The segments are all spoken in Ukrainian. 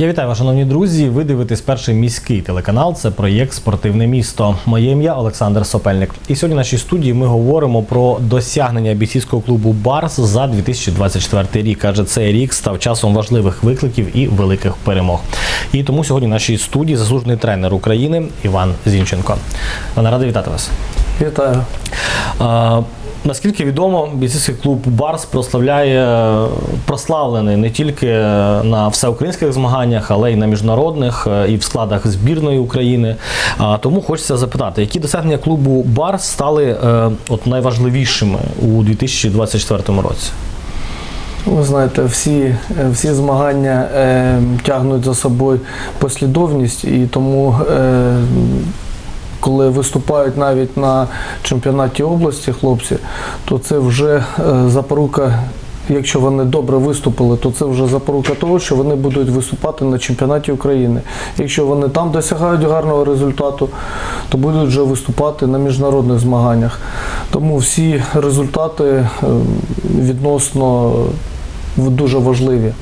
Я вітаю вас, шановні друзі. Ви дивитесь перший міський телеканал. Це проєкт Спортивне місто. Моє ім'я Олександр Сопельник. І сьогодні в нашій студії ми говоримо про досягнення бійцівського клубу Барс за 2024 рік. Адже цей рік став часом важливих викликів і великих перемог. І тому сьогодні в нашій студії заслужений тренер України Іван Зінченко. Радий вітати вас. Вітаю. Наскільки відомо, бійцівський клуб Барс прославляє прославлений не тільки на всеукраїнських змаганнях, але й на міжнародних е, і в складах збірної України. Тому хочеться запитати, які досягнення клубу Барс стали е, от найважливішими у 2024 році? Ви знаєте, всі, е, всі змагання е, тягнуть за собою послідовність, і тому, е, коли виступають навіть на чемпіонаті області хлопці, то це вже е, запорука. Якщо вони добре виступили, то це вже запорука того, що вони будуть виступати на чемпіонаті України. Якщо вони там досягають гарного результату, то будуть вже виступати на міжнародних змаганнях. Тому всі результати е, відносно е, дуже важливі.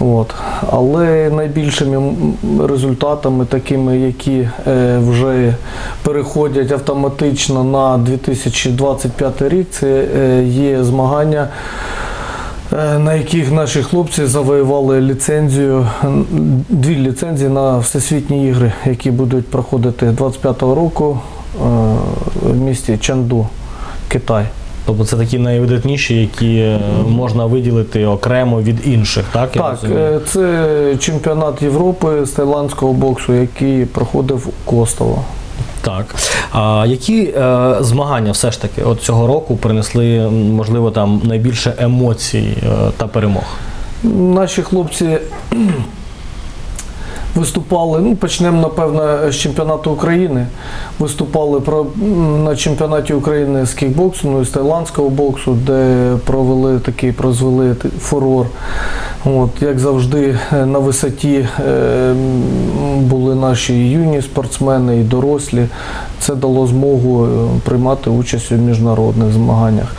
От. Але найбільшими результатами, такими, які е, вже переходять автоматично на 2025 рік, це е, є змагання, е, на яких наші хлопці завоювали ліцензію, дві ліцензії на всесвітні ігри, які будуть проходити 25-го року в місті Чанду, Китай. Тобто це такі найвидатніші, які е, можна виділити окремо від інших, так? я Так, розумію? е, це чемпіонат Європи з тайландського боксу, який проходив у Костово. Так. А які е, змагання все ж таки от цього року принесли, можливо, там найбільше емоцій е, та перемог? Наші хлопці виступали, ну почнемо напевно з чемпіонату України. Виступали про, на чемпіонаті України з кікбоксу, ну і з тайландського боксу, де провели такий прозвели фурор. От, як завжди, е, на висоті е, були наші юні спортсмени і дорослі. Це дало змогу е, приймати участь у міжнародних змаганнях.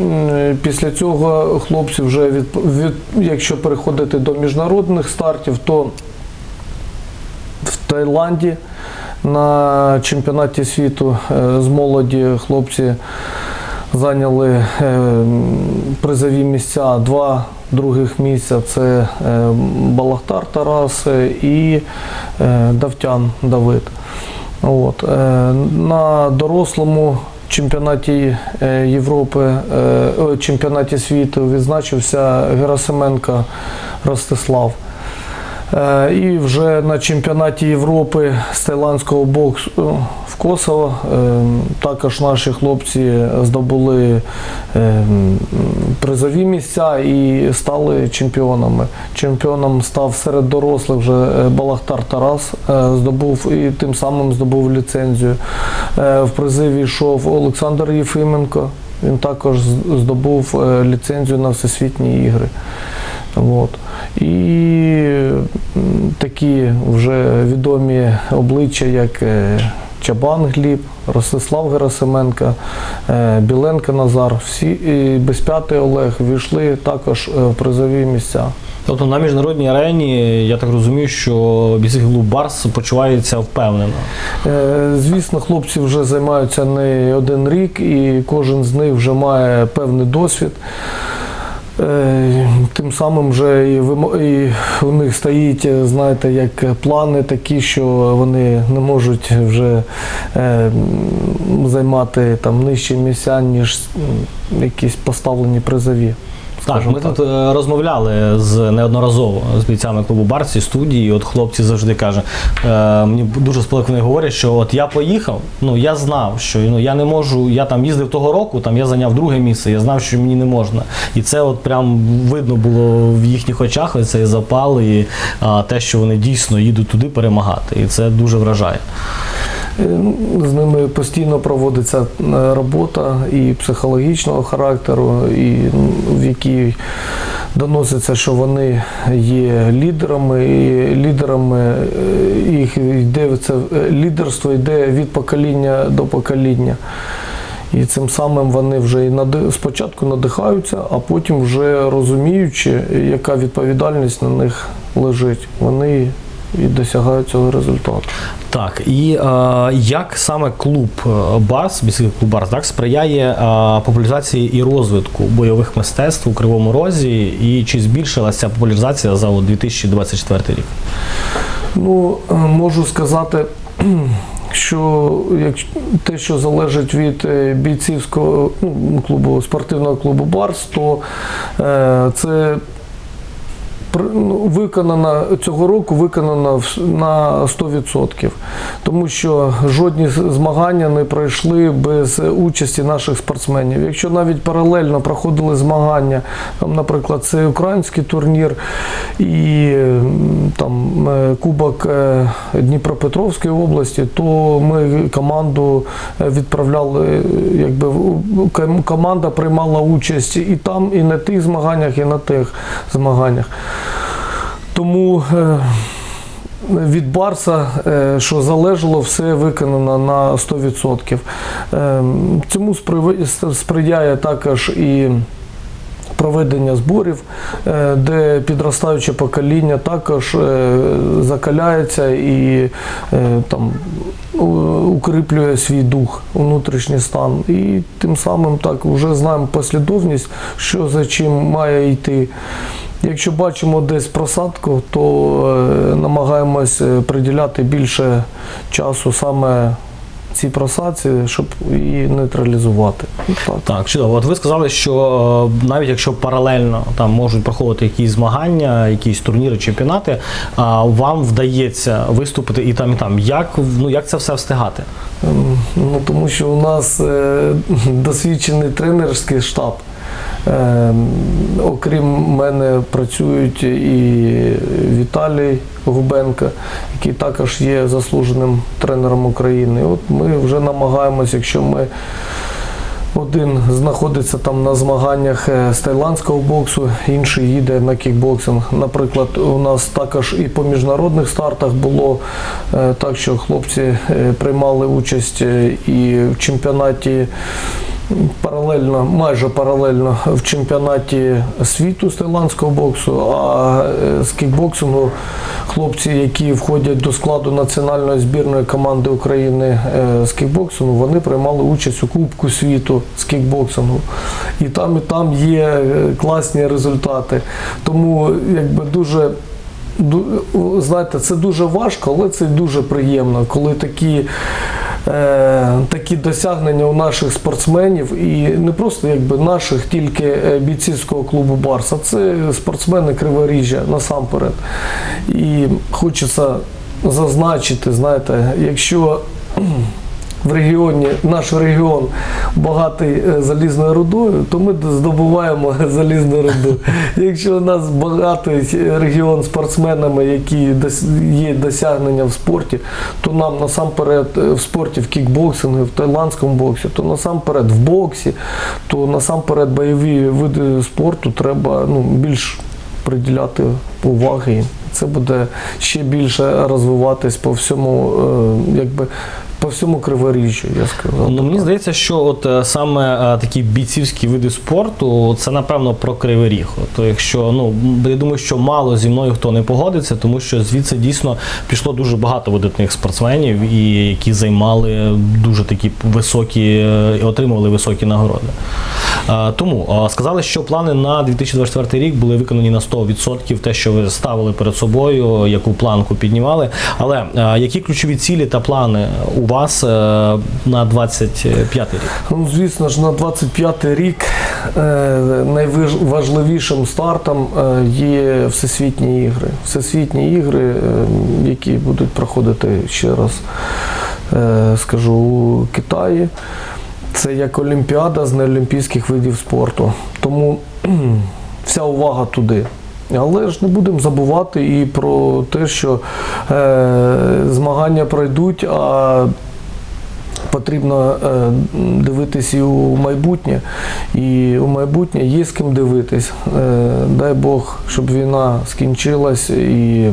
Е, Після цього хлопці вже від, від, якщо переходити до міжнародних стартів, то Таїланді на чемпіонаті світу е, з молоді хлопці зайняли е, призові місця. Два других місця це е, Балахтар Тарас і Давтян Давид. От. На дорослому чемпіонаті Європи, чемпіонаті світу відзначився Герасименко Ростислав. Е, І вже на чемпіонаті Європи з тайландського боксу в Косово е, також наші хлопці здобули е, призові місця і стали чемпіонами. Чемпіоном став серед дорослих вже е, Балахтар Тарас, е, здобув і тим самим здобув ліцензію. Е, В призиві йшов Олександр Єфименко. Він також здобув е, ліцензію на всесвітні ігри. От. І такі вже відомі обличчя, як е, Чабан Гліб, Ростислав Герасименко, е, Біленко Назар, всі і Безп'ятий Олег війшли також е, в призові місця. Тобто на міжнародній арені, я так розумію, що бійцівський клуб Барс почувається впевнено. Звісно, хлопці вже займаються не один рік, і кожен з них вже має певний досвід. Е, Тим самим вже і, у них стоїть, е, знаєте, як плани такі, що вони не можуть вже е, займати там нижчі місця, ніж якісь поставлені призові. Так, ми тут е, розмовляли з неодноразово з бійцями клубу Барсі студії. От хлопці завжди кажуть, е, мені дуже вони говорять, що от я поїхав, ну я знав, що ну я не можу. Я там їздив того року, там я зайняв друге місце, я знав, що мені не можна. І це от прям видно було в їхніх очах цей запал і а, те, що вони дійсно їдуть туди перемагати. І це дуже вражає. Е, ну, З ними постійно проводиться е, робота і психологічного характеру, і в якій доноситься, що вони є лідерами, і лідерами е, їх йде це лідерство йде від покоління до покоління. І цим самим вони вже і нади- спочатку надихаються, а потім вже розуміючи, яка відповідальність на них лежить, вони і досягають цього результату. Так, і е, як саме клуб е, Барс, клуб Барс, так, сприяє е, популяризації і розвитку бойових мистецтв у Кривому Розі, і чи збільшилася популяризація за 2024 рік? Ну, е, можу сказати, що як те, що залежить від е, бійцівського ну, клубу, спортивного клубу Барс, то е, це ну, цього року виконано в- на 100%. Тому що жодні змагання не пройшли без участі наших спортсменів. Якщо навіть паралельно проходили змагання, там, наприклад, це український турнір і там е, Кубок е, Дніпропетровської області, то ми команду е, відправляли, е, якби команда приймала участь і там, і на тих змаганнях, і на тих змаганнях. Тому е, від Барса, е, що залежало, все виконано на 100%. Е, Цьому сприяє також і проведення зборів, де підростаюче покоління також закаляється і там укріплює свій дух, внутрішній стан. І тим самим так вже знаємо послідовність, що за чим має йти. Якщо бачимо десь просадку, то е, намагаємось е, приділяти більше часу саме цій просадці, щоб її нейтралізувати. Так. Так, чудово. От ви сказали, що е, навіть якщо паралельно там можуть проходити якісь змагання, якісь турніри, чемпіонати, а вам вдається виступити і там, і там. Як ну як це все встигати? Ем, Ну, тому що у нас досвідчений тренерський штаб. Ем, Окрім мене працюють і Віталій Губенко, який також є заслуженим тренером України. От ми вже намагаємось, якщо ми один знаходиться там на змаганнях е, з тайландського боксу, інший їде на кікбоксинг. Наприклад, у нас також і по міжнародних стартах було е, так, що хлопці е, приймали участь і в чемпіонаті. Паралельно, майже паралельно в чемпіонаті світу з тайландського боксу, а е, з кікбоксингу хлопці, які входять до складу національної збірної команди України е, з кікбоксингу, вони приймали участь у Кубку світу з кікбоксингу. І там, і там є е, класні результати. Тому якби дуже. Знаєте, це дуже важко, але це дуже приємно, коли такі, такі досягнення у наших спортсменів, і не просто якби наших тільки е, бійцівського клубу Барса. це спортсмени Криворіжжя насамперед. І хочеться зазначити, знаєте, якщо в регіоні, наш регіон багатий е, залізною рудою, то ми здобуваємо залізну руду. Якщо у нас багатий регіон спортсменами, які є досягнення в спорті, то нам насамперед е, в спорті, в кікбоксингу, в тайландському боксі, то насамперед в боксі, то насамперед бойові види спорту треба ну, більш приділяти уваги. Це буде ще більше розвиватись по всьому, е, якби по всьому криворіжжю, я сказав. Ну мені здається, що от е, саме е, такі бійцівські види спорту, це напевно про кривий. То якщо ну я думаю, що мало зі мною хто не погодиться, тому що звідси дійсно пішло дуже багато видатних спортсменів, і які займали дуже такі високі е, і отримували високі нагороди. Е, Тому е, сказали, що плани на 2024 рік були виконані на 100%, те, що ви ставили перед собою, яку планку піднімали. Але е, які ключові цілі та плани у вас на 25 рік? Ну, звісно ж, на 25-й рік найважливішим стартом є всесвітні ігри. Всесвітні ігри, які будуть проходити ще раз, скажу, у Китаї. Це як Олімпіада з неолімпійських видів спорту. Тому вся увага туди. Але ж не будемо забувати і про те, що е, змагання пройдуть, а потрібно е, дивитись і у майбутнє. І у майбутнє є з ким дивитись. Е, дай Бог, щоб війна скінчилась і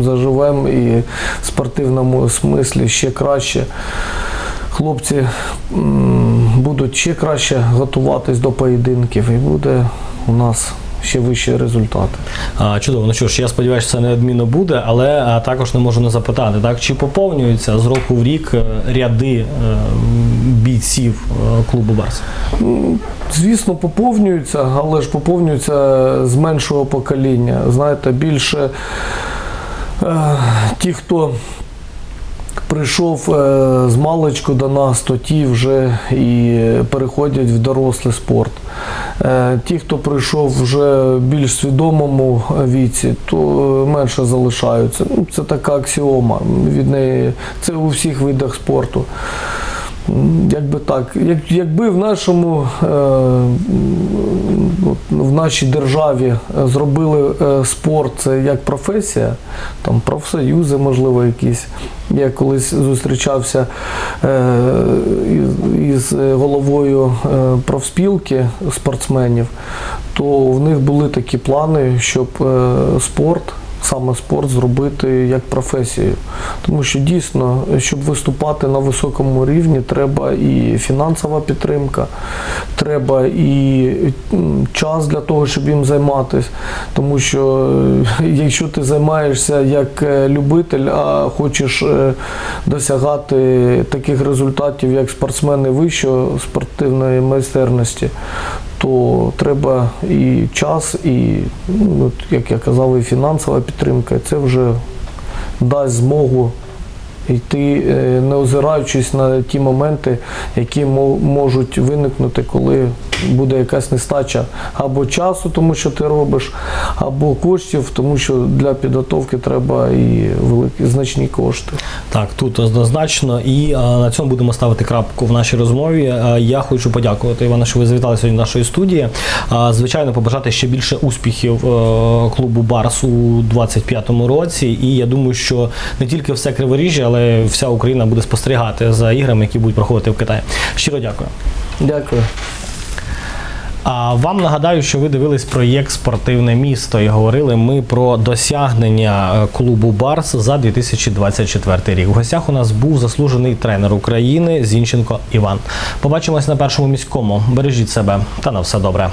заживемо і в спортивному смислі ще краще. Хлопці будуть ще краще готуватись до поєдинків, і буде у нас ще вищі результати. А, чудово, ну що ж, я сподіваюся, що це неодмінно буде, але також не можу не запитати, так чи поповнюються з року в рік е, ряди е, бійців е, клубу Барс? Звісно, поповнюються, але ж поповнюються з меншого покоління. Знаєте, більше ті, хто прийшов е, з маличку до нас, то ті вже і переходять в дорослий спорт. Е, ті, хто прийшов вже більш свідомому віці, то е, менше залишаються. Ну, це така аксіома. Від неї це у всіх видах спорту. Якби так, як, якби в нашому е, от, в нашій державі е, зробили е, спорт це як професія, там профсоюзи, можливо, якісь. Я колись зустрічався із, головою профспілки спортсменів, то в них були такі плани, щоб спорт. Саме спорт зробити як професію. Тому що дійсно, щоб виступати на високому рівні, треба і фінансова підтримка, треба і час для того, щоб їм займатися. Тому що е, якщо ти займаєшся як е, любитель, а хочеш е, досягати таких результатів, як спортсмени вищої спортивної майстерності, то треба і час, і, ну, як я казав, і фінансова підтримка. Це вже дасть змогу йти, е, не озираючись на ті моменти, які мо- можуть виникнути, коли буде якась нестача або часу, тому що ти робиш, або коштів, тому що для підготовки треба і великі значні кошти. Так, тут однозначно. І е, на цьому будемо ставити крапку в нашій розмові. Е, я хочу подякувати Івана, що ви завітали сьогодні нашої студії. Е, звичайно, побажати ще більше успіхів клубу Барс у 25-му році. І я думаю, що не тільки все Криворіжжя, але вся Україна буде спостерігати за іграми, які будуть проходити в Китаї. Щиро дякую. Дякую. А вам нагадаю, що ви дивились проєкт Спортивне місто і говорили ми про досягнення е, клубу Барс за 2024 рік. В гостях у нас був заслужений тренер України Зінченко Іван. Побачимось на першому міському. Бережіть себе та на все добре.